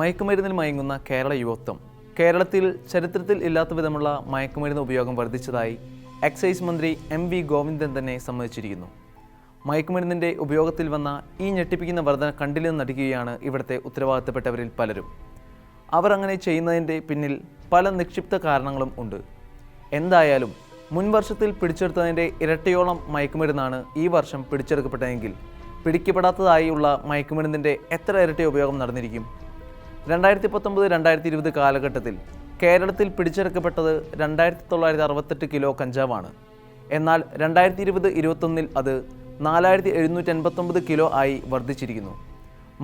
മയക്കുമരുന്നിൽ മയങ്ങുന്ന കേരള യുവത്വം. കേരളത്തിൽ ചരിത്രത്തിൽ ഇല്ലാത്ത വിധമുള്ള മയക്കുമരുന്ന് ഉപയോഗം വർദ്ധിച്ചതായി എക്സൈസ് മന്ത്രി എം വി ഗോവിന്ദൻ തന്നെ സമ്മതിച്ചിരിക്കുന്നു. മയക്കുമരുന്നിന്റെ ഉപയോഗത്തിൽ വന്ന ഈ ഞെട്ടിപ്പിക്കുന്ന വർധന കണ്ടില്ലെന്ന് നടിക്കുകയാണ് ഇവിടുത്തെ ഉത്തരവാദിത്തപ്പെട്ടവരിൽ പലരും. അവർ അങ്ങനെ ചെയ്യുന്നതിന്റെ പിന്നിൽ പല നിക്ഷിപ്ത കാരണങ്ങളും ഉണ്ട്. എന്തായാലും മുൻവർഷത്തിൽ പിടിച്ചെടുത്തതിന്റെ ഇരട്ടിയോളം മയക്കുമരുന്നാണ് ഈ വർഷം പിടിച്ചെടുക്കപ്പെട്ടതെങ്കിൽ പിടിക്കപ്പെടാത്തതായുള്ള മയക്കുമരുന്നിന്റെ എത്ര ഇരട്ടി ഉപയോഗം നടന്നിരിക്കും? രണ്ടായിരത്തി പത്തൊമ്പത് രണ്ടായിരത്തി ഇരുപത് കാലഘട്ടത്തിൽ കേരളത്തിൽ പിടിച്ചെടുക്കപ്പെട്ടത് രണ്ടായിരത്തി തൊള്ളായിരത്തി അറുപത്തെട്ട് കിലോ കഞ്ചാവാണ്. എന്നാൽ രണ്ടായിരത്തി ഇരുപത് ഇരുപത്തൊന്നിൽ അത് നാലായിരത്തി എഴുന്നൂറ്റി എൺപത്തൊമ്പത് കിലോ ആയി വർദ്ധിച്ചിരിക്കുന്നു.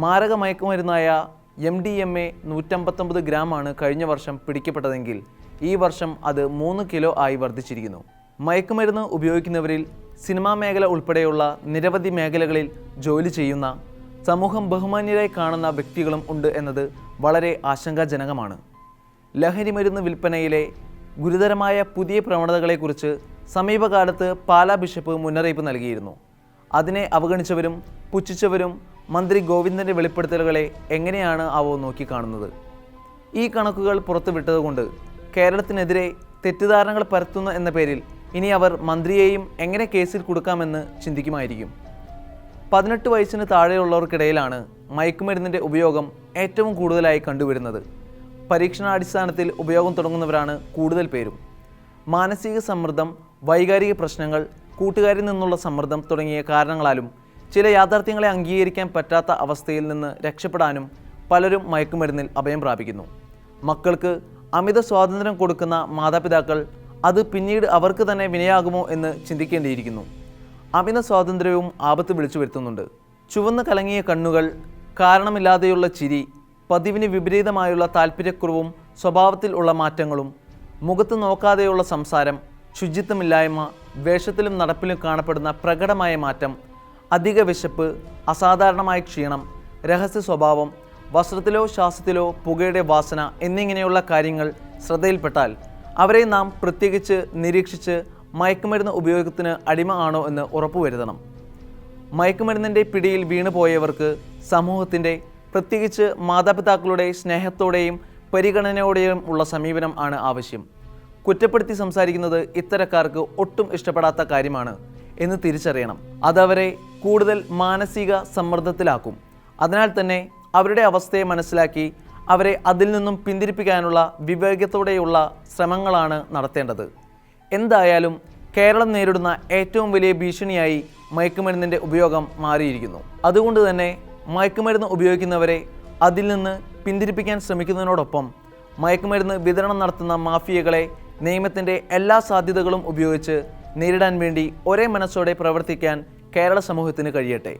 മാരക മയക്കുമരുന്നായ എം ഡി എം എ നൂറ്റമ്പത്തൊമ്പത് ഗ്രാമാണ് കഴിഞ്ഞ വർഷം പിടിക്കപ്പെട്ടതെങ്കിൽ ഈ വർഷം അത് മൂന്ന് കിലോ ആയി വർദ്ധിച്ചിരിക്കുന്നു. മയക്കുമരുന്ന് ഉപയോഗിക്കുന്നവരിൽ സിനിമാ മേഖല ഉൾപ്പെടെയുള്ള നിരവധി മേഖലകളിൽ ജോലി ചെയ്യുന്ന സമൂഹം ബഹുമാന്യരായി കാണുന്ന വ്യക്തികളും ഉണ്ട് എന്നത് വളരെ ആശങ്കാജനകമാണ്. ലഹരി മരുന്ന് വിൽപ്പനയിലെ ഗുരുതരമായ പുതിയ പ്രവണതകളെക്കുറിച്ച് സമീപകാലത്ത് പാലാ ബിഷപ്പ് മുന്നറിയിപ്പ് നൽകിയിരുന്നു. അതിനെ അവഗണിച്ചവരും പുച്ഛിച്ചവരും മന്ത്രി ഗോവിന്ദന്റെ വെളിപ്പെടുത്തലുകളെ എങ്ങനെയാണ് അവ നോക്കിക്കാണുന്നത്? ഈ കണക്കുകൾ പുറത്തുവിട്ടതുകൊണ്ട് കേരളത്തിനെതിരെ തെറ്റിദ്ധാരണകൾ പരത്തുന്ന എന്ന പേരിൽ ഇനി അവർ മന്ത്രിയെയും എങ്ങനെ കേസിൽ കൊടുക്കാമെന്ന് ചിന്തിക്കുമായിരിക്കും. പതിനെട്ട് വയസ്സിന് താഴെയുള്ളവർക്കിടയിലാണ് മയക്കുമരുന്നിന്റെ ഉപയോഗം ഏറ്റവും കൂടുതലായി കണ്ടുവരുന്നത്. പരീക്ഷണാടിസ്ഥാനത്തിൽ ഉപയോഗം തുടങ്ങുന്നവരാണ് കൂടുതൽ പേരും. മാനസിക സമ്മർദ്ദം വൈകാരിക പ്രശ്നങ്ങൾ കൂട്ടുകാരിൽ നിന്നുള്ള സമ്മർദ്ദം തുടങ്ങിയ കാരണങ്ങളാലും ചില യാഥാർത്ഥ്യങ്ങളെ അംഗീകരിക്കാൻ പറ്റാത്ത അവസ്ഥയിൽ നിന്ന് രക്ഷപ്പെടാനും പലരും മയക്കുമരുന്നിൽ അഭയം പ്രാപിക്കുന്നു. മക്കൾക്ക് അമിത സ്വാതന്ത്ര്യം കൊടുക്കുന്ന മാതാപിതാക്കൾ അത് പിന്നീട് അവർക്ക് തന്നെ വിനയാകുമോ എന്ന് ചിന്തിക്കേണ്ടിയിരിക്കുന്നു. അമിത സ്വാതന്ത്ര്യവും ആപത്ത് വിളിച്ചു വരുത്തുന്നുണ്ട് ചുവന്ന് കലങ്ങിയ കണ്ണുകൾ കാരണമില്ലാതെയുള്ള ചിരി പതിവിന് വിപരീതമായുള്ള താല്പര്യക്കുറവും സ്വഭാവത്തിൽ ഉള്ള മാറ്റങ്ങളും മുഖത്ത് നോക്കാതെയുള്ള സംസാരം ശുചിത്വമില്ലായ്മ വേഷത്തിലും നടപ്പിലും കാണപ്പെടുന്ന പ്രകടമായ മാറ്റം അധിക വിശപ്പ് അസാധാരണമായ ക്ഷീണം രഹസ്യ സ്വഭാവം വസ്ത്രത്തിലോ ശ്വാസത്തിലോ പുകയുടെ വാസന എന്നിങ്ങനെയുള്ള കാര്യങ്ങൾ ശ്രദ്ധയിൽപ്പെട്ടാൽ അവരെ നാം പ്രത്യേകിച്ച് നിരീക്ഷിച്ച് മയക്കുമരുന്ന് ഉപയോഗത്തിന് അടിമ ആണോ എന്ന് ഉറപ്പുവരുത്തണം. മയക്കുമരുന്നിന്റെ പിടിയിൽ വീണുപോയവർക്ക് സമൂഹത്തിന്റെ പ്രത്യേകിച്ച് മാതാപിതാക്കളുടെ സ്നേഹത്തോടെയും പരിഗണനയോടെയും ഉള്ള സമീപനം ആണ് ആവശ്യം. കുറ്റപ്പെടുത്തി സംസാരിക്കുന്നത് ഇത്തരക്കാർക്ക് ഒട്ടും ഇഷ്ടപ്പെടാത്ത കാര്യമാണ് എന്ന് തിരിച്ചറിയണം. അതവരെ കൂടുതൽ മാനസിക സമ്മർദ്ദത്തിലാക്കും. അതിനാൽ തന്നെ അവരുടെ അവസ്ഥയെ മനസ്സിലാക്കി അവരെ അതിൽ നിന്നും പിന്തിരിപ്പിക്കാനുള്ള വിവേകത്തോടെയുള്ള ശ്രമങ്ങളാണ് നടത്തേണ്ടത്. എന്തായാലും കേരളം നേരിടുന്ന ഏറ്റവും വലിയ ഭീഷണിയായി മയക്കുമരുന്നിന്റെ ഉപയോഗം മാറിയിരിക്കുന്നു. അതുകൊണ്ട് തന്നെ മയക്കുമരുന്ന് ഉപയോഗിക്കുന്നവരെ അതിൽ നിന്ന് പിന്തിരിപ്പിക്കാൻ ശ്രമിക്കുന്നതിനോടൊപ്പം മയക്കുമരുന്ന് വിതരണം നടത്തുന്ന മാഫിയകളെ നിയമത്തിന്റെ എല്ലാ സാധ്യതകളും ഉപയോഗിച്ച് നേരിടാൻ വേണ്ടി ഒരേ മനസ്സോടെ പ്രവർത്തിക്കാൻ കേരള സമൂഹത്തിന് കഴിയട്ടെ.